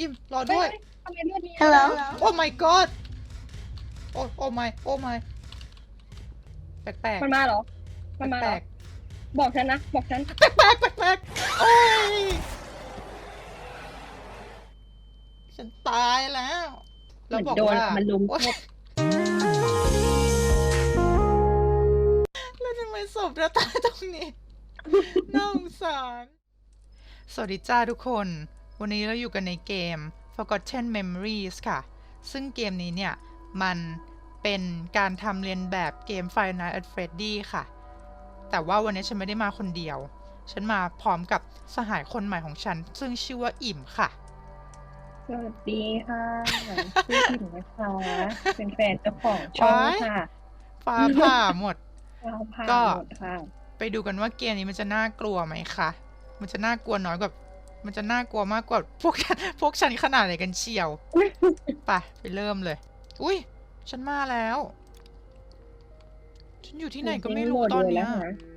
อิมรอด้วย ทำไมเลือดมี Hello โอ้ my god โอ้โอ้ my โอ้ my แปลกแปลกมันมาเหรอ มันมาแปเหรลอกบอกฉันนะ บอกฉัน แปลกแปลกแปลกแปลกโอ้ยฉันตายแล้วเหแล้วมือนบอกโดนว่ามันลุม โอ๊ยแล้วทำไมศพเราตายตรงนี้ น่าสงสาร สวัสดีจ้าทุกคน วันนี้เราอยู่กันในเกม Forgotten Memories ค่ะ ซึ่งเกมนี้เนี่ย มันเป็นการทำเรียนแบบเกม Five Nights at Freddy ค่ะ แต่ว่าวันนี้ฉันไม่ได้มาคนเดียว ฉันมาพร้อมกับสหายคนใหม่ของฉัน ซึ่งชื่อว่าอิ่มค่ะ สวัสดีค่ะชื่อถิ่นนะคะ เป็นแฟนเจ้าของช่องว้ายค่ะ ฟ้าผ่าหมดเราพาก็หมดค่ะไปดูกันว่าเกมนี้มันจะน่ากลัวไหมคะ มันจะน่ากลัวน้อยกว่า มันจะน่ากลัวมากกว่าพวกพวกฉันขนาดไหนกันเชียว ไปไปเริ่มเลย อุ้ยฉันมาแล้ว ฉันอยู่ที่ไหนก็ไม่รู้ตอนเนี้ยจริงๆโหลดเลยแล้วะ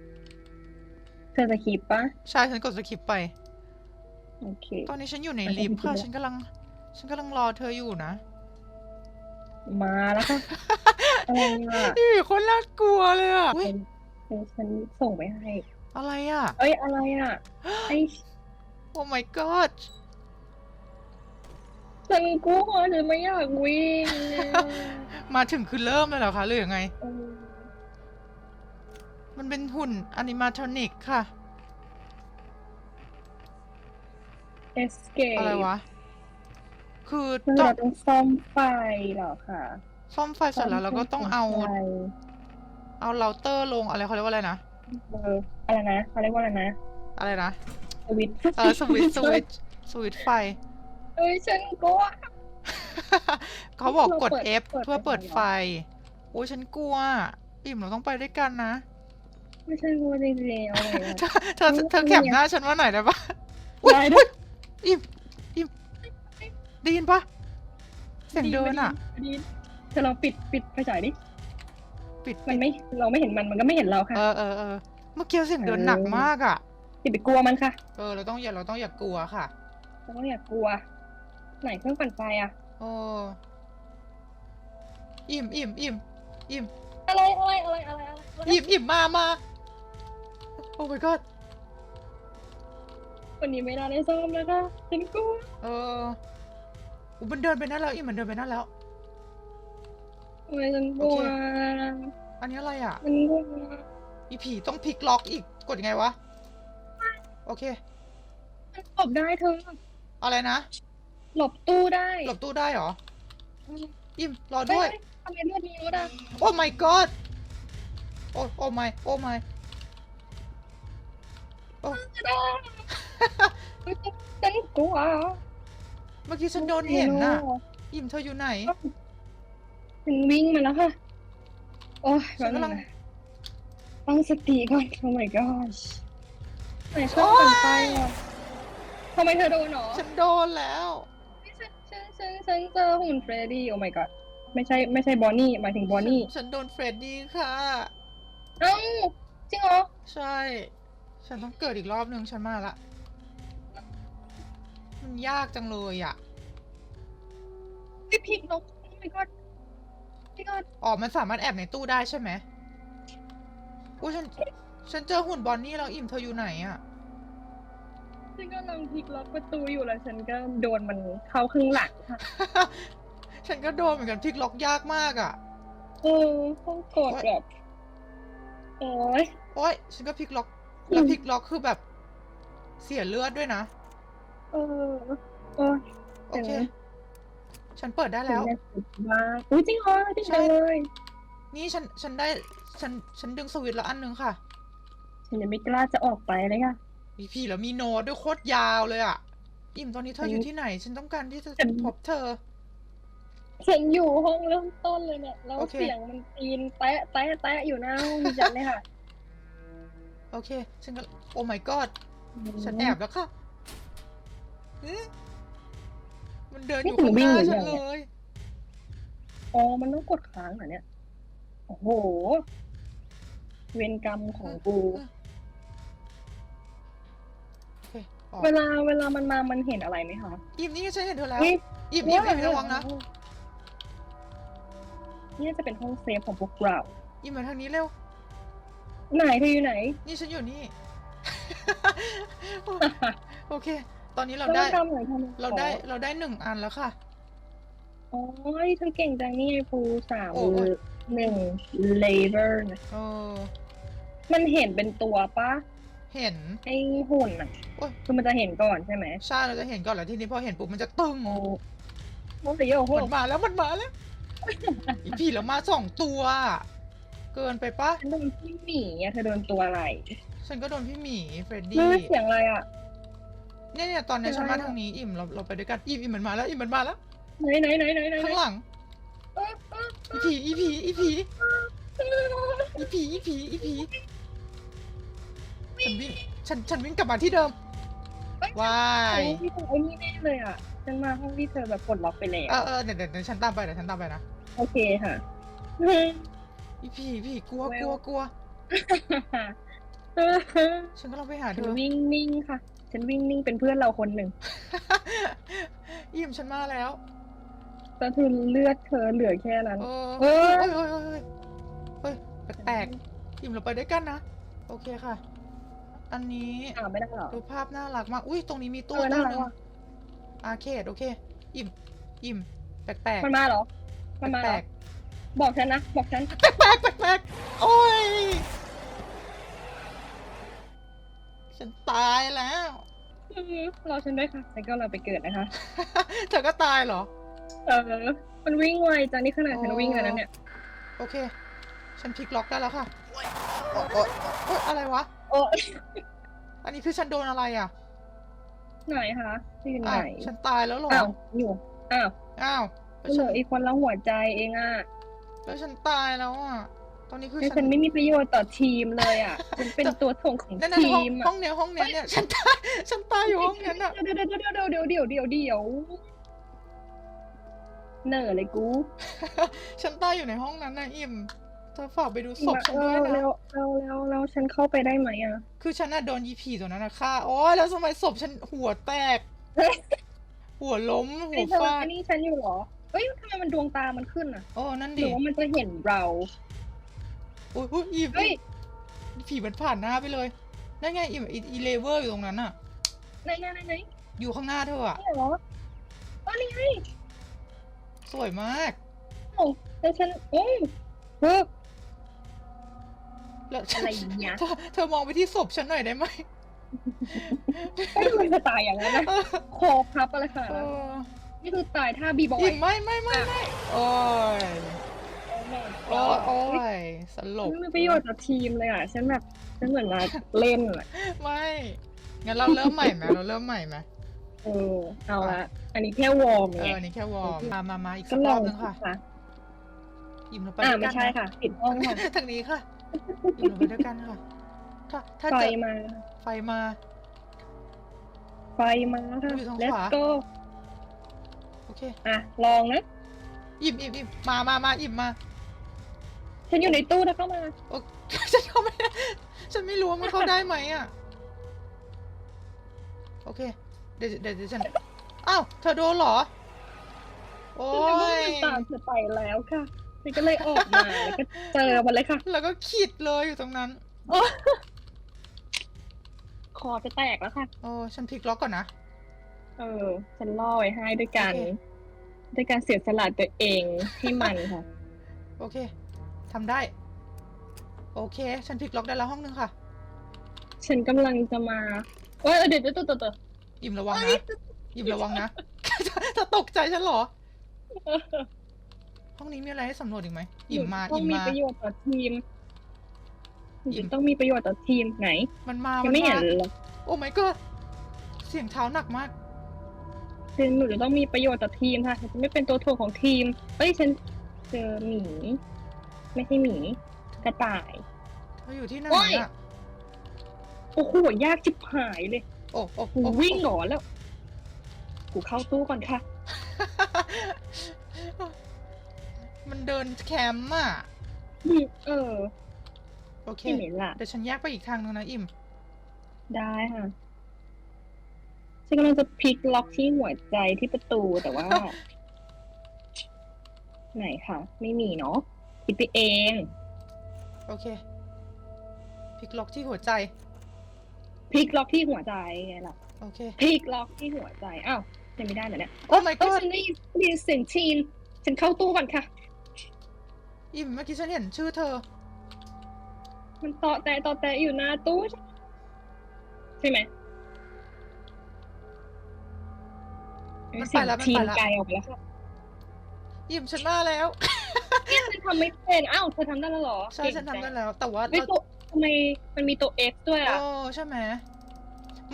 เธอจะคลิปปะใช่ฉันกดสคิปไปโอเคตอนนี้ฉันอยู่ในมันจะลิฟต์ค่ะมีฉันกำลัง ฉันกำลังรอเธออยู่นะ มาแล้วค่ะอะไรอะนี่คนน่ากลัวเลยอะอุ้ยเดี๋ยวฉันส่งไปให้ อะไรอะ เอ้ยอะไรอะไอ้ โอ้ my god ฉันกลัวฉันไม่อยากวิ่งมาถึงคือเริ่มเลยเหรอคะหรือยังไงเออมันเป็นหุ่นอนิมาทรอนิกค่ะ escape อะไรวะ คือคือต้องเราต้องซ่อมไฟเหรอคะซ่อมไฟเสร็จแล้วเราก็ต้องเอาไฟเอาเราเตอร์ลงอะไรเขาเรียกว่าอะไรนะ เอออะไรนะเขาเรียกว่าอะไรนะ อะไรนะ สวิตช์เออสวิตช์สวิตช์สวิตช์ไฟ เอ้ยฉันกลัว เขาบอกกด เราเปิด F เปิดเพื่อเปิดไฟไฟ โอ้ยฉันกลัว อิ่มเราต้องไปด้วยกันนะ ไม่ใช่กลัวจริงๆอะไรอะเธอเธอเธอแคปหน้าฉันว่าหน่อยได้ปะได้อุ๊ยได้ อุ๊ยอิ่มอิ่มได้ยินปะเสียงเดินอะ ดีเธอลองปิดปิดไฟฉายดิ ปิดมันไม่เราไม่เห็นมันมันก็ไม่เห็นเราค่ะ เออเออเออเมื่อกี้เสียงเดินเออหนักมากอะ อย่าไปกลัวมันค่ะเออ เราต้องอย่าเราต้องอย่ากลัวค่ะ เราต้องอย่ากลัว ไหนเครื่องปั่นไฟอะโอ้อิ่มอิ่มอิ่มอิ่มอะไรอะไรอะไรอะไรอะไรอิ่มอิ่มมามาโอ้ my god วันนี้ไม่ได้ได้ซ้อมแล้วค่ะฉันกลัวเอออุ๊ยมันเดินไปนั่นแล้วอิ่มมันเดินไปนั่นแล้ว ทำไมฉันกลัวโอเค อันนี้อะไรอะ ฉันกลัว อีผีต้องพลิกล็อกอีกกดยังไงวะ โอเค มันหลบได้เธออะไรนะ หลบตู้ได้หลบตู้ได้เหรอ อิ่มรอด้วย เฮ้ทำไมเลือดมีเยอะอะโอ้ my god โอ้ โอ้ my โอ้ my โอ้ฉันกลัวเมื่อกี้ฉันโดนเห็นน่ะ อิ่มเธออยู่ไหน ฉันวิ่งมาแล้วค่ะ โอ้ยฉันกำลังแป๊บนึนะตั้งสติก่อนโอ้ my gosh ไหนเครื่องปั่นไฟอะทำไมเธอโดนหรอฉันโดนแล้ว ฉันฉันฉันฉันเจอหุ่นเฟรดดี้โอ้ my god ไม่ใช่ไม่ใช่บอนนี่หมายถึงบอนนี่ฉันโดนเฟรดดี้ค่ะ เอ้าจริงเหรอ ใช่ ฉันต้องเกิดอีกรอบนึงฉันมาละ มันยากจังเลยอะพี่พิกนกโอ้ my god พี่ god อ๋อมันสามารถแอบในตู้ได้ใช่ไหมอุ้ยฉัน ฉันเจอหุ่นบอนนี่แล้วอิ่มเธออยู่ไหนอะฉันกำลังพลิกล็อกประตูอยู่แล้ว ฉันก็โดนมันเข้าข้างหลังค่ะฉันก็โดนเหมือนกันพลิกล็อกยากมากอะเออต้องกดแบบโอ้ยโอ๊ยฉันก็พลิกล็อกแล้วพลิกล็อกคือแบบเสียเลือดด้วยนะ เออโอ้ยโอเคเดี๋ยวนะฉันเปิดได้แล้วมาอุ้ยจริงเหรอจริงใช่เลย นี่ฉันฉันได้ฉันฉันดึงสวิตช์แล้วอันนึงค่ะ ฉันยังไม่กล้าจะออกไปเลยค่ะ มีพี่แล้วมีโน้ตด้วยโคตรยาวเลยอะอิ่มตอนนี้เธออยู่ที่ไหน ฉันต้องการที่จะฉัน พบเธอ ฉันอยู่ห้องเริ่มต้นเลยเนี่ยแล้วโอเค เสียงมันตีนแตะแตะแตะอยู่หน้าห้องดิฉันเลยค่ะโอเค ฉันก็โอ้ my god ฉันแอบแล้วค่ะเอ๊ะมันเดินอยู่ข้างหน้าฉันเลย อ๋อมันต้องกดค้างเหรอเนี่ย โอ้โห เวรกรรมของกู อเคออกเวลาเวลามันมามันเห็นอะไรไหมคะอิ่มนี่ฉันเห็นเธอแล้วเฮ้ยอิ่มอิ่มอิ่มระวังนะนี่จะเป็นห้องเซฟของพวกเราอิ่มมาทางนี้เร็ว ไหนเธออยู่ไหนนี่ฉันอยู่นี่ โอเค ตอนนี้เราได้ทำหน่อยทำหน่อยเราได้เราได้หนึ่งอันแล้วค่ะอ๋อเธอเก่งจังนี่ไงปูสามโอ้ย หนึ่งเลเวอร์นะ เออ มันเห็นเป็นตัวปะ เห็น ไอ้หุ่นอะโอ้ยคือมันจะเห็นก่อนใช่ไหมใช่เราจะเห็นก่อนแหละทีนี้พอเห็นปุ๊บมันจะตึงโอ้โหโยโหมันมาแล้วมันมาแล้วอีพี่แล้วมาสองตัว เกินไปปะฉันโดนพี่หมีอะเธอโดนตัวอะไรฉันก็โดนพี่หมีเฟรดเฮ้ดี้ยเสียงอะไรอะ เนี่ยเนี่ยตอนนี้เป็นฉันไรมาอะ ทางนี้อิ่มเราเราไปด้วยกันอิ่มอิ่มมันมาแล้วอิ่มมันมาแล้วไหนไหนไหนไหนไหนข้างหลังเอ้ยเอ้ยอีผีอีผีอีผีอีผีอีผีอีผี ฉันวิ่งฉันฉันวิ่งกลับมาที่เดิมเอ้ยว้าไอ้ยที่ไอ้นี่แน่เลยอะ ฉันมาห้องที่เธอแบบปลดล็อกไปแล้วเออเออเดี๋ยวเดี๋ยวเดี๋ยวฉันตามไปเดี๋ยวฉันตามไปนะโอเคค่ะอีผีอีผีกลัวแววกลัวกลัวฉันก็ลองไปหาเธฉันอวิ่งนิ่งค่ะ ฉันวิ่งนิ่งเป็นเพื่อนเราคนหนึ่งอิ่มฉันมาแล้วแต่คือเลือดเธอเหลือแค่นั้นเออเอเฮ้อยเฮ้ยเฮ้ยเฮ้ยเฮ้ยแปลกๆอิ่มเราไปด้วยกันนะ โอเคค่ะ อันนี้อ่าไม่ได้หรอ ดูภาพน่ารักมาก อุ้ยตรงนี้มีตู้เออตู้น่าหรันึกงว่ะ อาเคดโอเค อิ่ม อิ่ม แปลกๆมันมาเหรอ มันมาเหแปรลอกบอกฉันนะ บอกฉัน ๆแปลกๆแปลกๆโอ้ย ฉันตายแล้ว อืมรอฉันด้วยค่ะฉันก็เราไปเกิดนะคะ เธอก็ตายเหรอ เออ มันวิ่งไวจังนี่ขนาดฉันวิ่งเลยนะเนี่ย โอเค ฉันพลิกล็อกได้แล้วค่ะ โอ๊ยโอ๊ยโอ๊ยโอ๊ยอะไรวะ อันนี้คือฉันโดนอะไรอะไหนคะอยู่ไหนฉันตายแล้วหรอ อ้าวอยู่อ้าวอ้าวเฉยอีกคนละหัวใจเองอะแล้วฉันตายแล้วอะ ตอนนี้คือฉันไม่มีประโยชน์ต่อทีมเลยอะฉันเป็นตัวถ่วงของทีมอะห้องเนี้ยห้องเนี้ยเนี่ยฉันตายฉันตายอยู่ห้องเนี้ยน่ะเดี๋ยวเดี๋ยวเดี๋ยวเดี๋ยวเดี๋ยวเดี๋ยวเหน่อเลยกู ฉันตายอยู่ในห้องนั้นนะอิ่ม เธอฝากไปดูศพฉันเอด้วยอนะ แล้วแล้วแล้วแล้วฉันเข้าไปได้ไหมอะ คือฉันน่ะโดนยีผีตัวนั้นนะฆ่าโอ้ยแล้วทำไมศพฉันหัวแตก หัวล้ม หัไอ้วเธอฟาดไอ้นี่ฉันอยู่เหรอ เอ้ยทำไมมันดวงตามันขึ้นอะโอ้นั่นหดิรือว่ามันจะเห็นเราโอ้ยอุ๊ยอิ่มเฮ้ยผีมันผ่านหน้าไปเลย นั่นไงอิ่มอีอีเลเวอร์อยู่ตรงนั้นอะไหนไหนไหนไหนอยู่ข้างหน้าเธออะนี่เหรออ๋อนี่ไงสวยมากโอ้แล้วฉันโอ้ยเฮ้ย แล้วอะไรเนี่ยเธอเธอมองไปที่ศพฉันหน่อยได้ไหมไม่ทำไมจะตายอย่างนั้นนะเออคอพับอะไรขนาดเอนั้นอนี่คือตายท่าบีบอยอิ่มไม่ไม่ไม่ไม่โอ้ยโอ้ยโอ้ยสลบไม่มีประโยชน์ต่อทีมเลยอะฉันแบบฉันเหมือนมาเล่นอะไม่งั้นเราเริ่มใหม่ไหมเราเริ่มใหม่ไหมเออเอาละอันนี้แค่วอร์มเอไงอนี่แค่วอร์มมามามาอีกก็สักลรอองบนึงค่ะค่ะอิ่มเราไปอ่าด้วยไม่กันใช่นะค่ะปิดห้องค่ะทางนี้ค่ะ อิ่มเราไปด้วยกันค่ะ ถ้าถ้าไฟเจอมา ไฟมา ไฟมาค่ะ อยู่ทาง let's ขวา go โอเคอะ ลองนะ อิ่มอิ่มอิ่มมามามาอิ่มมาฉันอยู่ในตู้แล้วเข้ามา โอ้ ฉันเข้าไม่ได้ฉันไม่รู้ว่ามันเข้าได้ไหมอะ โอเค เดี๋ยวเดี๋ยวเดี๋ยวฉัน อ้าว เธอโดนเหรอ โอ้ฉันก็ยไม่ตามเธอไปแล้วค่ะ ฉันก็เลยออกมาแล้วก็เจอมันเลยค่ะ แล้วก็ขีดเลยอยู่ตรงนั้น คอจะแตกแล้วค่ะ โอ้ฉันพลิกล็อกก่อนนะ เออ ฉันล่อไว้ให้ด้วยกันโอเค ด้วยการเสียสละตัวเองให้มันค่ะ โอเคทำได้ โอเค ฉันพลิกล็อกได้แล้วห้องนึงค่ะ ฉันกำลังจะมาเอ้ยเดี๋ยวเดี๋ยวเดี๋ยวเดี๋ยวเดี๋ยวอิ่มระวังนะอิ่มระวังนะเธอตกใจฉันเหรอ ห้องนี้มีอะไรให้สำรวจอีกไหมอิ่มมาต้ออิ่งมมีมา ประโยชน์ต่อทีมอิ่ม ต้องมีประโยชน์ต่อทีมไหนมันมายัมังนไม่เห็มานเลยโอ้ my god เสียงเท้าหนักมาก คือหนูจะต้องมีประโยชน์ต่อทีมค่ะฉันจะไม่เป็นตัวถ่วงของทีมเอ้ยฉันเจอหมี ไม่ใช่หมี กระต่าย เธออยู่ที่ไหนโอ้ย อะโอ้โหยากจิบหายเลยโอ้โอ้กูโอ้วิ่งหนอนแล้ว กูเข้าตู้ก่อนค่ะ มันเดินแคมป์อะ เออ โอเคที่ไหนล่ะ เดี๋ยวฉันแยกไปอีกทางนึงนะอิ่ม ได้ค่ะฉันกำลังจะพลิกล็อกที่หัวใจที่ประตูแต่ว่า ไหนคะไม่มีเนาะคิดไปเอง โอเคพลิกล็อกที่หัวใจ พลิกล็อกที่หัวใจไงล่ะ โอเค พลิกล็อกที่หัวใจ อ้าวยังไม่ได้เหรอเนี่ยโอ้ my เอ้ย god ฉันได้ยินได้ยินเสียงทีน ฉันเข้าตู้ก่อนค่ะ อิ่มเมื่อกี้ฉันเห็นชื่อเธอ มันต่อแต่ต่อแต่อยู่หน้าตู้ ใช่ไหมมันไปแล้วมันเสียงไปทีนแล้วไกลออกไปแล้วค่ะอิ่มฉันมาแล้ว เนี่ยฉันทำไม่เป็นอ้าวเธอทำได้แล้วเหรอใช่เก่งฉันทำได้จังแล้ว แต่ว่าไม่เราตัวทำไมมันมีตัว X ด้วยโอ้อะใช่ไหม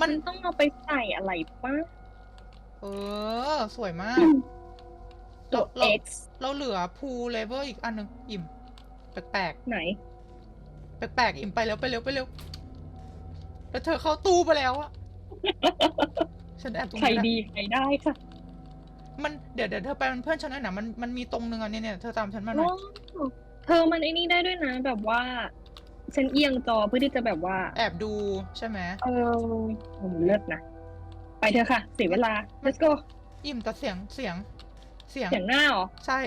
มัมันนต้องเอาไปใส่อะไรป้าเออ สวยมาก ตัวเรา X เราเหลือพูเลเวลอีกอันหนึ่งอิ่ม แปลกไหน ๆแปลกๆอิ่มไปเร็วไปเร็วไปเร็วแล้วเธอเข้าตู้ไปแล้วอะฉันแอบตรงใครนี้แหละ ดีใครได้ค่ะมันเดี๋ยวเดี๋ยวเธอไปเป็นเพื่อนฉันหน่อยนะมันมันมีตรงนึงอะเนี่ยเนี่ยเธอตามฉันมาหน่อยว้าวเธอมันไอ้นี่ได้ด้วยนะ แบบว่า ฉันเอียงจอเพื่อที่จะแบบว่า แอบดูใช่ไหมเออผมเลิศนะ ไปเถอะค่ะ เสียเวลา let's go อิ่มแต่เสียงเสียง เสียง เสียงหน้าเหรอใช่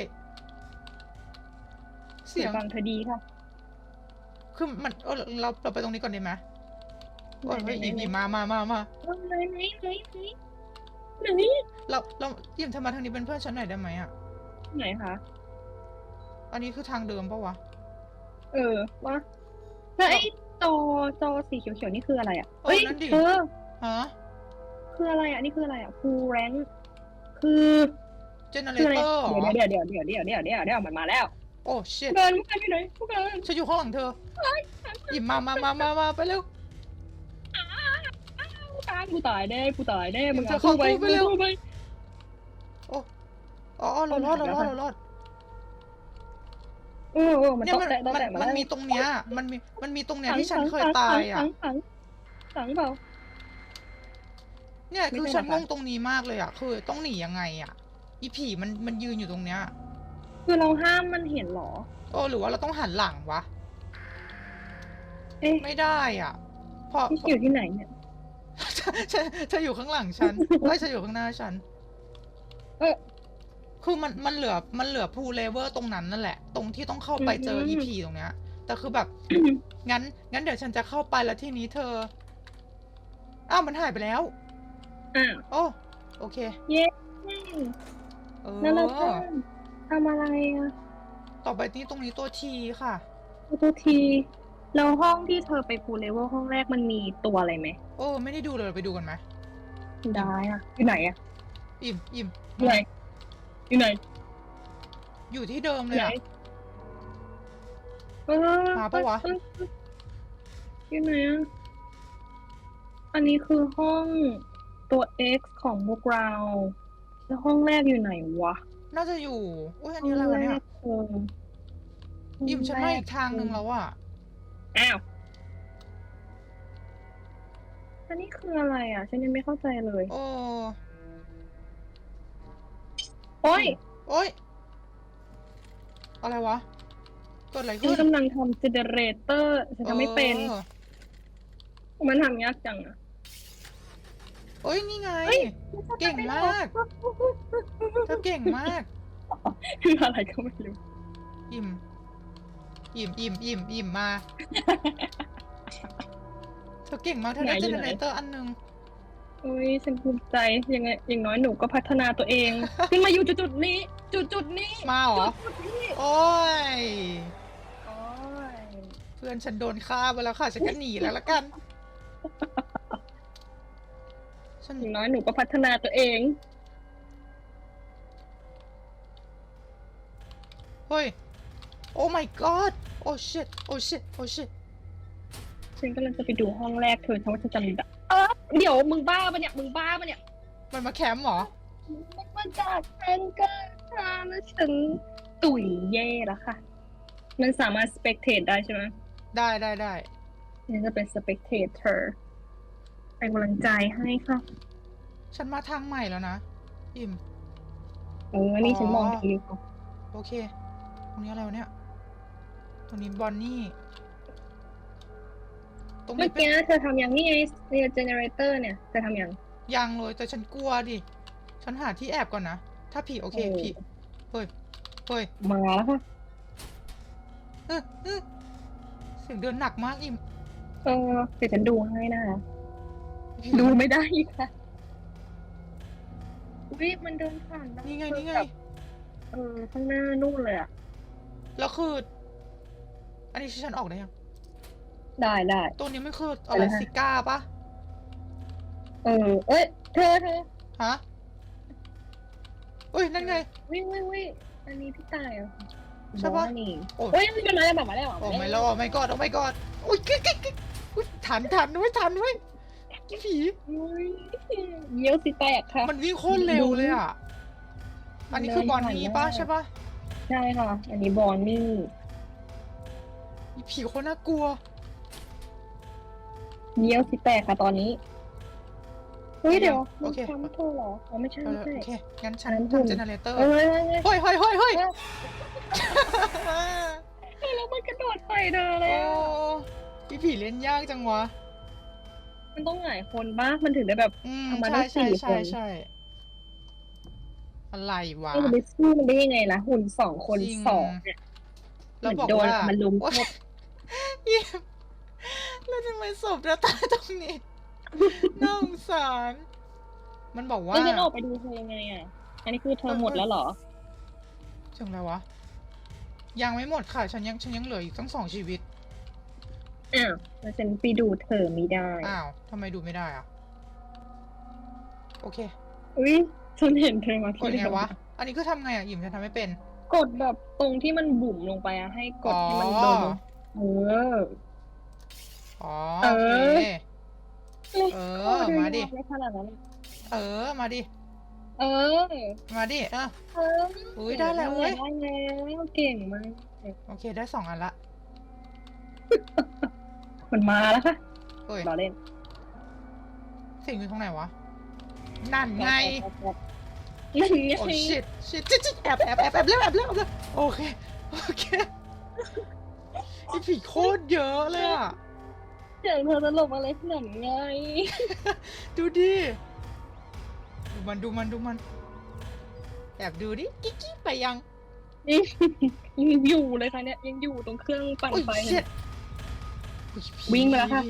เสียง ฟังเธอดีค่ะ คือมันเออเราเราไปตรงนี้ก่อนดีไหมโอ้ยไหนเฮ้ยไหนอิ่มไหนอิ่มมามามามาไหนไหนไหนไหนไหนเราเราอิ่มเธอมาทางนี้เป็นเพื่อนฉันหน่อยได้ไหมอะ ไหนคะอันนี้คือทางเดิมปะวะ เออว่าแล้วไอ้จอจอสีเขียวๆนี่คืออะไรอะเออเฮ้ยนั่นดิ เธอ ฮะ คืออะไรอะนี่คืออะไรอะฟูแรงคือ เจเนเรคืออะไรเตอร์เหรอเดี๋ยวเดี๋ยวเดี๋ยวเดี๋ยวเดี๋ยวเดี๋ยวเดี๋ยวมันมาแล้วโอ้ชิตเดินพวกกันอยู่ไหนพวกกันฉันอยู่ข้างหลังเธออิ่มมามามามามาไปเร็วตายกูตายแน่กูตายแน่มึงเธอเข้าไปตู้ไปเร็วมึงไปอ๋ออ๋อเรารอดเรารอดเรารอดเออเออมันเนี่ยต้องมันแตะต้องมันแตะมามันแล้วมีตรงเนี้ย มันมีมันมีตรงเนี้ยที่ฉันเคยขังตายอะขังขังขังเปล่าเนี่ยไม่คือใช่ฉันเหรองคะงตรงนี้มากเลยอะคือต้องหนียังไงอะ อีผีมันมันยืนอยู่ตรงเนี้ย คือเราห้ามมันเห็นเหรอ โอ้หรือว่าเราต้องหันหลังวะ เอ๊ะไม่ได้อะเพราะที่อยู่ที่ไหนเนี่ยฉันเธออยู่ข้างหลังฉันเฮ้ยเธออยู่ข้างหน้าฉันเออคือมันมันเหลือมันเหลือพูเลเวอร์ตรงนั้นนั่นแหละ ตรงที่ต้องเข้าไปเจออืมอีพีตรงเนี้ย แต่คือแบบ งั้น งั้นเดี๋ยวฉันจะเข้าไปแล้วที่นี้เธอ อ้าวมันหายไปแล้ว อะโอ้โอเค เย้ เออ นั่นแหละค่ะทำอะไรอะต่อไปนี้ตรงนี้ตัวทีค่ะตัวทีแล้วห้องที่เธอไปพูลเลเวลห้องแรกมันมีตัวอะไรไหมโอ้ไม่ได้ดูเลยเราไปดูกันไหมได้อะอยู่ไหนอะอิ่มอิ่มอยู่ไหนอยู่ไหนอยู่ที่เดิมเลยไหนอะ เออมาปะวะเอออยู่ไหนอะอันนี้คือห้องตัว X ของพวกเรา แล้วห้องแรกอยู่ไหนวะน่าจะอยู่ อุ้ยอันนี้อะไรวะเนี่ยห้องแรกคืออิ่มฉันมาอีกทางหนึ่งแล้วอะอ้าวอันนี้คืออะไรอะ ฉันยังไม่เข้าใจเลยโอ้โอ้ยโอ้ยอะไรวะเกิดอะไรฉัขึ้นนกำลังทำเจเนเรเตอร์ฉันจะไม่เป็นออมันทำยากจังอะ เอ้ยนี่ไง เฮ้ย เก่งมาก เธอเก่งมาก คืออะไรก็ไม่รู้ อิ่ม อิ่มอิ่มอิ่มอิ่มมา เธอเก่งมาก เธอได้ไหนเจอยู่เนไหน เรเตอร์อันหนึงโอ้ยฉันภูมิใจยังไงอย่างน้อยหนูก็พัฒนาตัวเอง ขึ้นมาอยู่จุดๆนี้ จุดๆนี้มาเหรอ จุดๆนี้โอ้ย โอ้ยเพื่อนฉันโดนฆ่าไปแล้วค่ะ ฉันก็หนีแล้วละกัน ฉันอย่างน้อยหนูก็พัฒนาตัวเอง เฮ้ย โอ้ my god โอ้ shit โอ้ shit โอ้ shit ฉันกำลังจะไปดูห้องแรกเธอฉันว่าฉันจำได้เออเดี๋ยวมึงบ้าปะเนี่ย มึงบ้าปะเนี่ย มันมาแคมป์เหรอ มันมาจากแองเกิลค่ะแล้วฉันตุ๋ยเย่แล้วค่ะ มันสามารถ spectate ได้ใช่ไหมได้ได้ได้ ฉันจะเป็น spectator เป็ นกำลังใจให้ค่ะ ฉันมาทางใหม่แล้วนะอิ่ม เออ นี่ฉันมองอ๋อดีอยู่ค่ะโอเค ตรงนี้อะไรวะเนี่ย ตรงนี้บอนนี่ ตรงเมื่นี้อเป็นกี้เธอทำอย่างนี้ไง stereo generator เนี่ย เธอทำอย่างยังเลยแต่ฉันกลัวดิ ฉันหาที่แอบก่อนนะ ถ้าผีโอเคเออผีเฮ้ยเฮ้ยมาแล้วค่ะ เออเออเสียงเดินหนักมากอิมเออ เดี๋ยวฉันดูให้นะคะผี ดูไม่ได้อีกค่ะวิมันเดินผ่านด้นี่ไงนี่ไง แบบเออข้างหน้านู่นเลยอะแล้วคือ อันนี้ฉันออกได้ยัง ได้ได้ ตัวนี้มันคือไปอะไรเลยค่ะซิก้าปะเออ เอ้ย เธอเธอฮะเอ้ยนั่นไง วิ่งวิ่งวิ่งอันนี้พี่ตายอะใช่ปะบอกว่านี่โอ้ย เฮ้ยมันมาแล้วแบบมาแล้วโอ้ไม่รอไม่กอดโอ้ไม่กอดอุ้ยกิ๊กกิ๊กกิ๊กอุ๊ยทันทันด้วยทันด้วยอี ผีอุ้ยเยี่ยวสิแตกค่ะมันวิ่งโคตรเร็วเลยอะ อันนี้คือบอลนี่ปะใช่ปะใช่ค่ะ อันนี้บอลนี่อีผีโคตรน่ากลัวเยี่ยวสิแตกค่ะตอนนี้เฮ้ยเดี๋ยวโอเคมันทำเธอเหรออ๋อไม่ใช่เอไม่อใช่โอเคงั้นฉันอันนั้นหุ่นทำเจเนเรเตอร์เอ้ยเอ้ยเอ้ยเฮ้ยเฮ้ยเฮ้ยเฮ้ยเอ้ยแล้วมันกระโดดใส่เธอเลโอ้ยอะพี่ผีเล่นยากจังวะ มันต้องหลายคนบ้างมันถึงได้แบบอืมทำมาใช่ได้สี่ใช่ใช่คนใช่อะไรวะเออไปสู้มันได้ยังไงล่ะ หุ่นสองคนจริง สองเนี่ย แล้วบอกเหมือนโดนว่ามันลุมโอ๊ยยิ้มแล้วทำไมศพจะตายตรงนี้ น่าสงสาร มันบอกว่า แล้วฉันออกไปดูเธอยังไงอะ อันนี้คือเธอหมดแล้วเหรอ ถึงแล้ววะ ยังไม่หมดค่ะ ฉันยังฉันยังเหลืออีกตั้งสองชีวิต อ้าวแล้วฉันไปดูเธอไม่ได้ อ้าวทำไมดูไม่ได้อะ โอเคอุ้ยฉันเห็นเธอมากดที่ไงเดียววะ อันนี้ก็ทำไงอะหยิมฉันทำไม่เป็น กดแบบตรงที่มันบุ๋มลงไปอะให้กดให้มันโดนลงเออ อ๋อเอโออเค เออ มาดิ ไม่ขนาดนั้นเออ มาดิ เออ มาดิ เออเอออุ๊ยได้แล้วเว้ยได้แล้วเก่งมาก โอเค ได้สองอันละ มันมาแล้วค่ะเฮ้ยรอเล่นสิ่งอยู่ตรงไหนวะ นั่นไง นั่นไงโอ้ชิตชิตชิตแอบแอบแอบแอบเร็วแอบเร็วแอบเร็วโอเค โอเคไอผีโคตรเยอะเลยอะเสียงเธอตลกอะไรขนาดไง ดูดิ ดูมันดูมันดูมัน แอบดูดิ กิ๊กกิ๊กไปยังยังอยู่เลยค่ะเนี่ย ยังอยู่ตรงเครื่องปั่นโอ้ยไฟ วิ่งไปแล้วค่ะ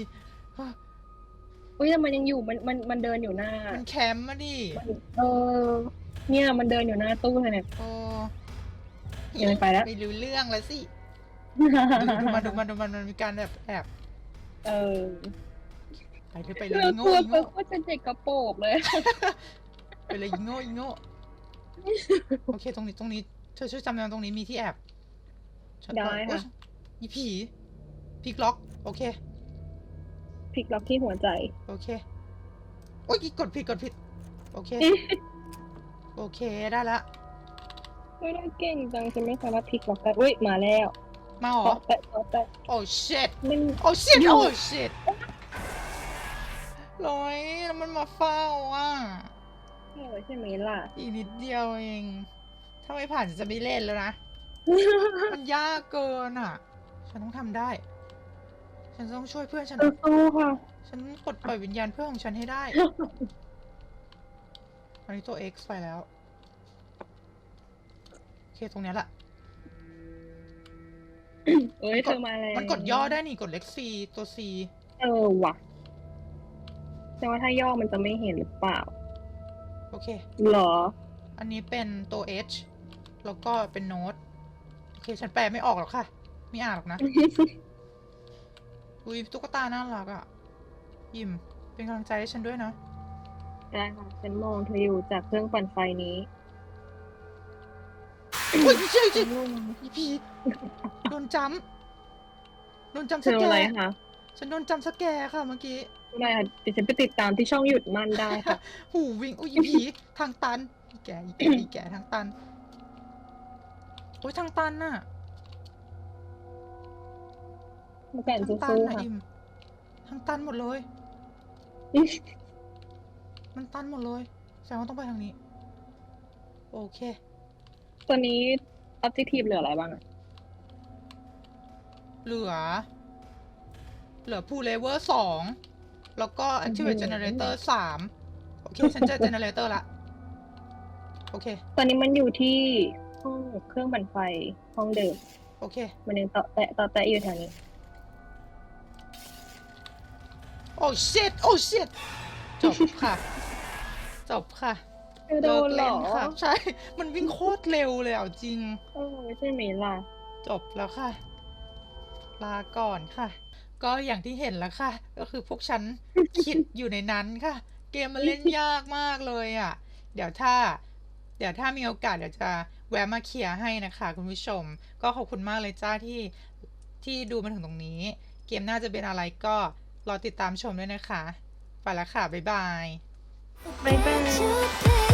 อุ้ยแต่มันยังอยู่มันมันมันเดินอยู่หน้ามันแคมป์มาดิเออ เนี่ยมันเดินอยู่หน้าตู้เลยเนี่ยโอ้ยังไม่ไปแล้วไม่รู้เรื่องแล้วสิดูดูมันดูมันดูมันมันมีการแบบแอบเออไปเลยไปเลเอยออีโง่ตัวอีตัวโง่ก็จะเด็กกระโปรงเลยไปเลยอีโง่อีโง่โอเคตรงนี้ตรงนี้เธอช่วยจำได้ตรงนี้มีที่แอบฉันได้เออค่ะโอ๊ยมีผีพลิกล็อก โอเค พลิกล็อกที่หัวใจ โอเค โอ้ยกดผิดกดผิด โอเค โอเคได้ละ ไม่ได้เก่งจังฉันไม่สามารถพลิกล็อกได้อุ้ยมาแล้วมาเหรอเกาะแตะเกาะแตะโอ้ shit มัน โอ้ shit อยู่โอ้ shit ร้อยแล้วมันมาเฝ้าอะเออใช่ไหมล่ะ อีกนิดเดียวเอง ถ้าไม่ผ่านจะไม่เล่นแล้วนะ มันยากเกินอะ ฉันต้องทำได้ ฉันต้องช่วยเพื่อนฉันเออสู้ค่ะ ฉันปลดปล่อยวิญญาณเพื่อนของฉันให้ได้ อันนี้ตัว X ไปแล้ว โอเค ตรงเนี้ยแหละ เอ้ยเธอมาแล้วมันกดย่อได้นี่ กดเล็ก C ตัว C เออว่ะ แต่ว่าถ้าย่อมันจะไม่เห็นหรือเปล่า โอเค หรอ อันนี้เป็นตัว H แล้วก็เป็นโน้ต โอเค ฉันแปลไม่ออกหรอกค่ะ ไม่อ่านหรอกนะ อุ้ยตุ๊กตาน่ารักอะ ยิมเป็นกำลังใจให้ฉันด้วยนะ ได้ค่ะฉันมองเธออยู่จากเครื่องปั่นไฟนี้อุ้ยเจ๊เจ๊นุ่มอีพีโดนจำโดนจำเธสอแกอะไรร์คะฉันโดนจำสแกร์ค่ะเมื่อกี้ไม่ค่ะเดี๋ยวฉันไปติดตามที่ช่องหยุดมันได้ค่ะ หูวิ่งอุ้ยอีผีทางตันอีแกอีแกอีแกทางตันโอ้ยทางตันน่ะ มาแก่นทางสู้ตันๆน่ะค่ะ อิมทางตันหมดเลยมันตันหมดเลยแสดงว่าต้องไปทางนี้ โอเค ตัวนี้ objective เหลืออะไรบ้างอะเหลือ เหลือพูเลเวอร์สองแล้วก็ activate generator สามโอเค ฉันเจอเจเนเรเตอร์ละ โอเค ตอนนี้มันอยู่ที่ห้องเครื่องปั่นไฟห้องเดิมโอเค มันยังต่อแตะต่อแตะอยู่แถวนี้ โอ้ shit โอ้ shit จบค่ะ จบค่ะโดนเหรเลิอกเล่นค่ะใช่ มันวิ่งโคตรเร็วเลยเอาจริง เออไม่ใช่ไหมล่ะ จบแล้วค่ะ ลาก่อนค่ะ ก็อย่างที่เห็นแล้วค่ะ ก็คือพวกฉัน คิดอยู่ในนั้นค่ะ เกมมันเล่นยากมากเลยอะ เดี๋ยวถ้า เดี๋ยวถ้ามีโอกาสเดี๋ยวจะแวะมาเคลียร์ให้นะคะคุณผู้ชม ก็ขอบคุณมากเลยจ้าที่ที่ดูมาถึงตรงนี้ เกมน่าจะเป็นอะไรก็ รอติดตามชมด้วยนะคะ ไปละค่ะ บ๊ายบาย บ๊ายบาย